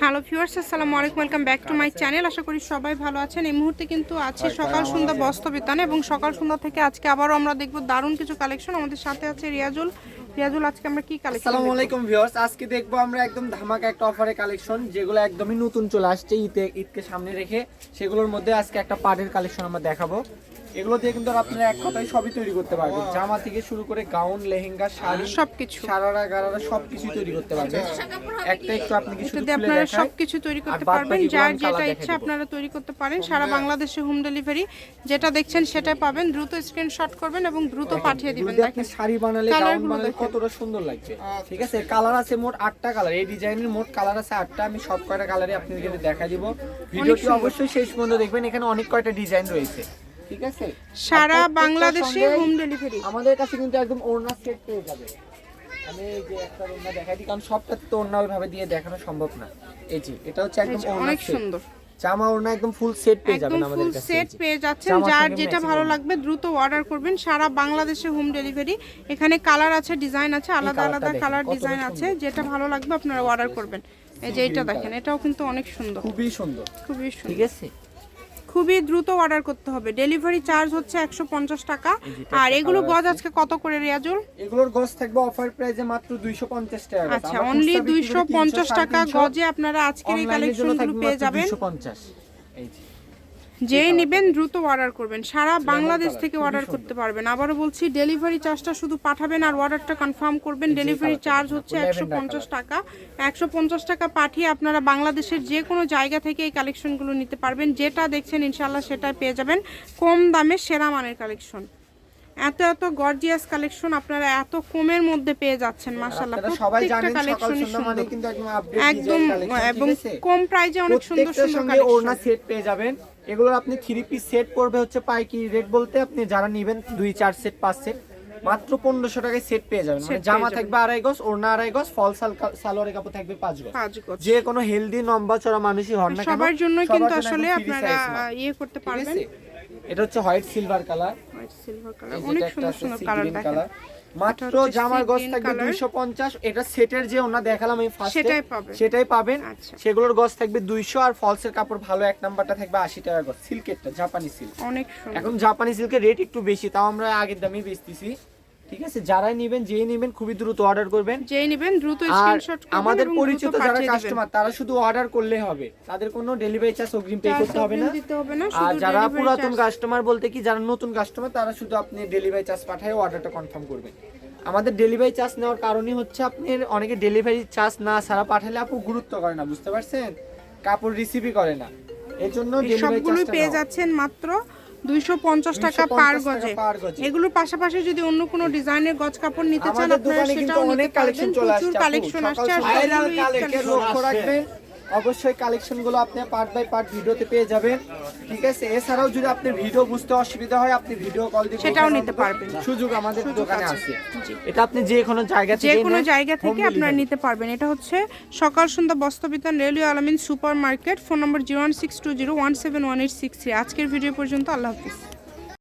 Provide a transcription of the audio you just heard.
Hello viewers আসসালামু আলাইকুম welcome back to my channel. আশা করি সবাই ভালো আছেন। এই মুহূর্তে কিন্তু আছে সকাল সন্ধ্যা বস্ত্র বিতানে এবং সকাল সন্ধ্যা থেকে আজকে আবারও আমরা দেখব দারুণ কিছু কালেকশন আমাদের সাথে আছে রিয়াজুল। রিয়াজুল আজকে আমরা কি কালেকশন আসসালামু আলাইকুম ভিউয়ার্স। আজকে দেখব আমরা একদম ধামাকা একটা অফারে কালেকশন যেগুলো একদমই নতুন চলে আসছে ঈদে ঈদকে সামনে রেখে। সেগুলোর মধ্যে আজকে একটা পাটের কালেকশন আমরা দেখাবো। এগুলো দিয়ে কিন্তু আপনারা এক কথায় সবই তৈরি করতে পারবেন। জামা থেকে শুরু করে গাউন লেহেঙ্গা শাড়ি সবকিছু। সারারা গারারা সবকিছু তৈরি করতে পারবেন। একটা একটু আপনি কিছু যদি আপনারা সবকিছু তৈরি করতে পারবেন যার যেটা ইচ্ছা আপনারা তৈরি করতে পারেন। সারা বাংলাদেশে হোম ডেলিভারি যেটা দেখছেন সেটাই পাবেন। দ্রুত স্ক্রিনশট করবেন এবং দ্রুত পাঠিয়ে দিবেন। আপনি দেখেন শাড়ি বানালে গাউন বানালে কতটা সুন্দর লাগবে ঠিক আছে কালার আছে মোট আটটা কালার। এই ডিজাইনের মোট কালার আছে আটটা। আমি সব কয়টা কালারই আপনাদেরকে দেখা দিব। ভিডিওটি অবশ্যই শেষ পর্যন্ত দেখবেন। এখানে অনেক কয়টা ডিজাইন রয়েছে। ঠিক আছে? সারা বাংলাদেশে হোম ডেলিভারি আমাদের কাছে কিন্তু একদম ওড়না সেট পেয়ে যাবে। আমি যে একটা ওড়না দেখাই দিই কারণ সবটা তো ওড়না ওইভাবে দিয়ে দেখানো সম্ভব না। এই যে এটা হচ্ছে একদম ওড়না অনেক সুন্দর। জামা ওড়না একদম ফুল সেট পেয়ে যাবেন আমাদের ফুল কাছে। সেট পেয়ে যাচ্ছেন যার যেটা ভালো লাগবে দ্রুত অর্ডার করবেন। সারা বাংলাদেশে হোম ডেলিভারি এখানে কালার আছে ডিজাইন আছে আলাদা আলাদা কালার ডিজাইন আছে। যেটা ভালো লাগবে আপনারা অর্ডার করবেন। এই যে এটা দেখেন এটাও কিন্তু অনেক সুন্দর। খুবই সুন্দর। খুবই সুন্দর। ঠিক আছে? খুবই দ্রুত অর্ডার করতে হবে। ডেলিভারি চার্জ হচ্ছে একশো পঞ্চাশ টাকা। আর এগুলো গজ আজকে কত করে রিয়াজুল? এগুলোর গজ থাকবে অফার প্রাইসে মাত্র 250 টাকা আচ্ছা অনলি দুইশো পঞ্চাশ টাকা 350, গজে আপনারা আজকের এই কালেকশনগুলো পেয়ে যাবেন। 250 এই যে। যেই নেবেন দ্রুত অর্ডার করবেন। সারা বাংলাদেশ থেকে অর্ডার করতে পারবেন। আবারও বলছি ডেলিভারি চার্জটা শুধু পাঠাবেন আর অর্ডারটা কনফার্ম করবেন। ডেলিভারি চার্জ হচ্ছে একশো পঞ্চাশ টাকা। একশো পঞ্চাশ টাকা পাঠিয়ে আপনারা বাংলাদেশের যে কোনো জায়গা থেকে এই কালেকশনগুলো নিতে পারবেন। যেটা দেখছেন ইনশাল্লাহ সেটাই পেয়ে যাবেন। কম দামে সেরা মানের কালেকশন এত এত গর্জিয়াস কালেকশন আপনারা এত কমের মধ্যে পেয়ে যাচ্ছেন সবাই প্রত্যেকটা সন্ধ্যা মানে একদম আপডেট একদম এবং কালেকশন কম প্রাইজে অনেক সুন্দর সুন্দর সঙ্গে ওড়না কালেকশন সেট পেয়ে যাবেন। এগুলো আপনি থ্রি পিস সেট পড়বে হচ্ছে পাইকারি রেট বলতে আপনি যারা নেবেন দুই চার সেট পাঁচ সেট মাত্র পনেরোশো টাকায় সেট পেয়ে যাবেন। মানে জামা থাকবে আড়াই গজ ওড়না আড়াই গজ ফল সাল- সালোয়ারের কাপড় থাকবে পাঁচ গজ। যে কোনো হেলদি লম্বা চড়া মানুষই হন না সবার জন্য কিন্তু আসলে আপনারা ইয়ে করতে পারবেন? এটা হচ্ছে white silver colour. White silver colour অনেক সুন্দর সুন্দর কালার। দেখেন মাত্র জামার গজ থাকবে color। দুইশো পঞ্চাশ এটা সেটের যে ওনা দেখালাম আমি ফার্স্টে সেটাই পাবেন। সেটাই পাবেন। আচ্ছা। সেগুলোর গজ থাকবে দুইশো আর ফলসের কাপড় ভালো এক নাম্বারটা থাকবে আশি টাকা গজ সিল্কেরটা জাপানি সিল্ক অনেক সুন্দর। এখন জাপানি সিল্কের রেট একটু বেশি তাও আমরা আগের দামই বেচতেছি। ঠিক আছে? যারাই নেবেন যেই নেবেন খুবই দ্রুত অর্ডার করবেন। যেই নেবেন দ্রুত স্ক্রিনশট করবেন আমাদের পরিচিত যারা কাস্টমার তারা শুধু অর্ডার করলে হবে। তাদের কোনো ডেলিভারি চার্জ অগ্রিম পে করতে হবে না। আর যারা পুরাতন কাস্টমার বলতে কি যারা নতুন কাস্টমার তারা শুধু আপনি ডেলিভারি চার্জ পাঠায় অর্ডারটা কনফার্ম করবেন। আমাদের ডেলিভারি চার্জ নেওয়ার কারণই হচ্ছে আপনি অনেকে ডেলিভারি চার্জ না ছাড়া পাঠালে আপু গুরুত্ব করে না বুঝতে পারছেন? কাপড় রিসিভই করে না। এর জন্য ডেলিভারি সবগুলোই পেয়ে যাচ্ছেন মাত্র দুইশো পঞ্চাশ টাকা পার গজে। এগুলোর পাশাপাশি যদি অন্য কোনো ডিজাইনের গজ কাপড় নিতে চান আপনারা সেটাও নিতে পারবেন। কালেকশন চলে প্রচুর কালেকশন আসছে আর ভাইরাল অবশ্যই কালেকশনগুলো আপনি পার্ট বাই পার্ট ভিডিওতে পেয়ে যাবেন ঠিক আছে? এছাড়াও যদি আপনি ভিডিও বুঝতে অসুবিধা হয় আপনি ভিডিও কল দিয়ে সেটাও নিতে পারবেন। সুযোগ আমাদের দোকানে আছে। এটা আপনি যে কোনো জায়গা থেকে যে কোনো জায়গা থেকে আপনারা নিতে পারবেন। এটা হচ্ছে সকাল সন্ধ্যা বস্তবিতান railway Alamin super market phone number zero one six two zero one seven one eight six three আজকের ভিডিও পর্যন্ত আল্লাহ হাফিজ।